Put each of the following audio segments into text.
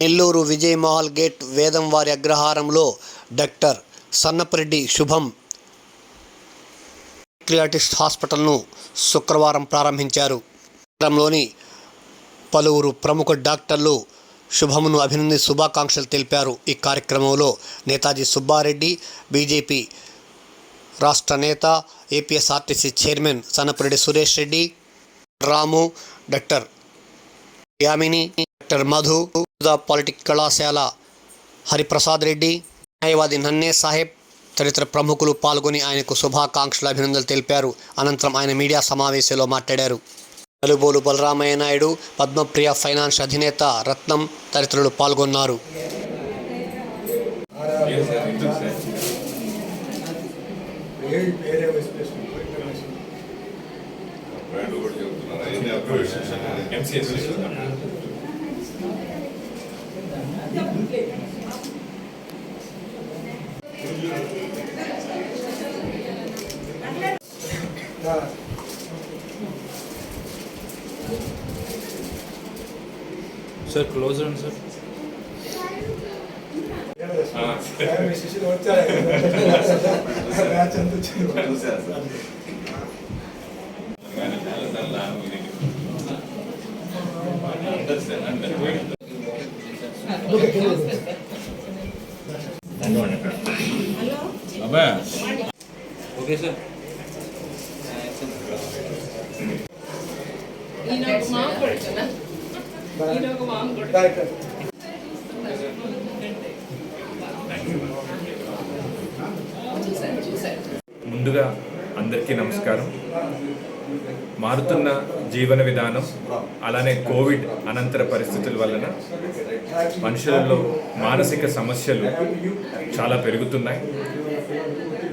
Nellore Vijay Mahal gate వేదం వారి అగ్రహారంలో doctor Sannapareddy శుభం క్రియాటిస్ట్ హాస్పిటల్ను శుక్రవారం ప్రారంభించారు. నగరంలోని పలువురు ప్రముఖ డాక్టర్లు శుభమును అభినంది శుభాకాంక్షలు తెలిపారు. ఈ కార్యక్రమంలో నేతాజీ సుబ్బారెడ్డి బీజేపీ రాష్ట్ర నేత APSRTC chairman Sannapareddy Suresh Reddy Ramu doctor Yamini doctor Madhu polytechnic కళాశాల హరిప్రసాద్ రెడ్డి న్యాయవాది నన్నే సాహెబ్ తదితర ప్రముఖులు పాల్గొని ఆయనకు శుభాకాంక్షలు అభినందనలు తెలిపారు. అనంతరం ఆయన మీడియా సమావేశంలో మాట్లాడారు. నలుబోలు బలరామయ్య నాయుడు పద్మప్రియ ఫైనాన్స్ అధినేత రత్నం తదితరులు పాల్గొన్నారు. ఏది సార్ క్లోజ్ అండి సార్. మీ ఓకే సార్ ముందుగా అందరికీ నమస్కారం. మారుతున్న జీవన విధానం అలానే కోవిడ్ అనంతర పరిస్థితుల వలన మనుషులలో మానసిక సమస్యలు చాలా పెరుగుతున్నాయి.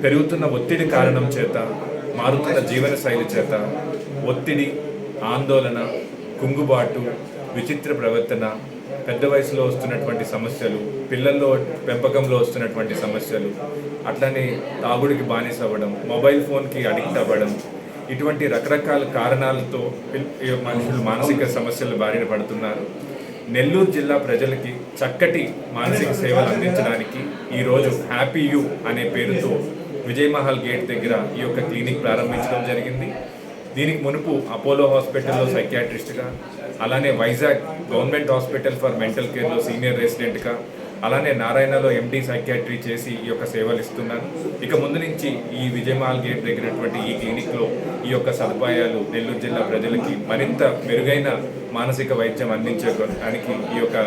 పెరుగుతున్న ఒత్తిడి కారణం చేత మారుతున్న జీవన శైలి చేత ఒత్తిడి ఆందోళన కుంగుబాటు విచిత్ర ప్రవర్తన పెద్ద వయసులో వస్తున్నటువంటి సమస్యలు పిల్లల్లో పెంపకంలో వస్తున్నటువంటి సమస్యలు అట్లనే తాగుడికి బానిస అవ్వడం మొబైల్ ఫోన్కి అడిక్ట్ అవ్వడం ఇటువంటి రకరకాల కారణాలతో మనుషులు మానసిక సమస్యలు బారిన పడుతున్నారు. నెల్లూరు జిల్లా ప్రజలకి చక్కటి మానసిక సేవలు అందించడానికి ఈరోజు హ్యాపీ యూ అనే పేరుతో విజయమహల్ గేట్ దగ్గర ఈ యొక్క క్లినిక్ ప్రారంభించడం జరిగింది. దీనికి మునుపు అపోలో హాస్పిటల్లో సైకియాట్రిస్ట్గా అలానే Vizag government hospital for mental కేర్లో senior రెసిడెంట్గా అలానే నారాయణలో ఎండి సైకియాట్రీ చేసి ఈ యొక్క సేవలు ఇస్తున్నాను ఇక ముందు నుంచి ఈ విజయమహల్ గేట్ దగ్గరటువంటి ఈ క్లినిక్లో ఈ యొక్క సదుపాయాలు నెల్లూరు జిల్లా ప్రజలకి మరింత మెరుగైన మానసిక వైద్యం అందించడానికి ఈ యొక్క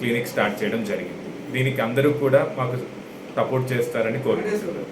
క్లినిక్ స్టార్ట్ చేయడం జరిగింది. దీనికి అందరూ కూడా మాకు సపోర్ట్ చేస్తారని కోరుకుంటున్నాను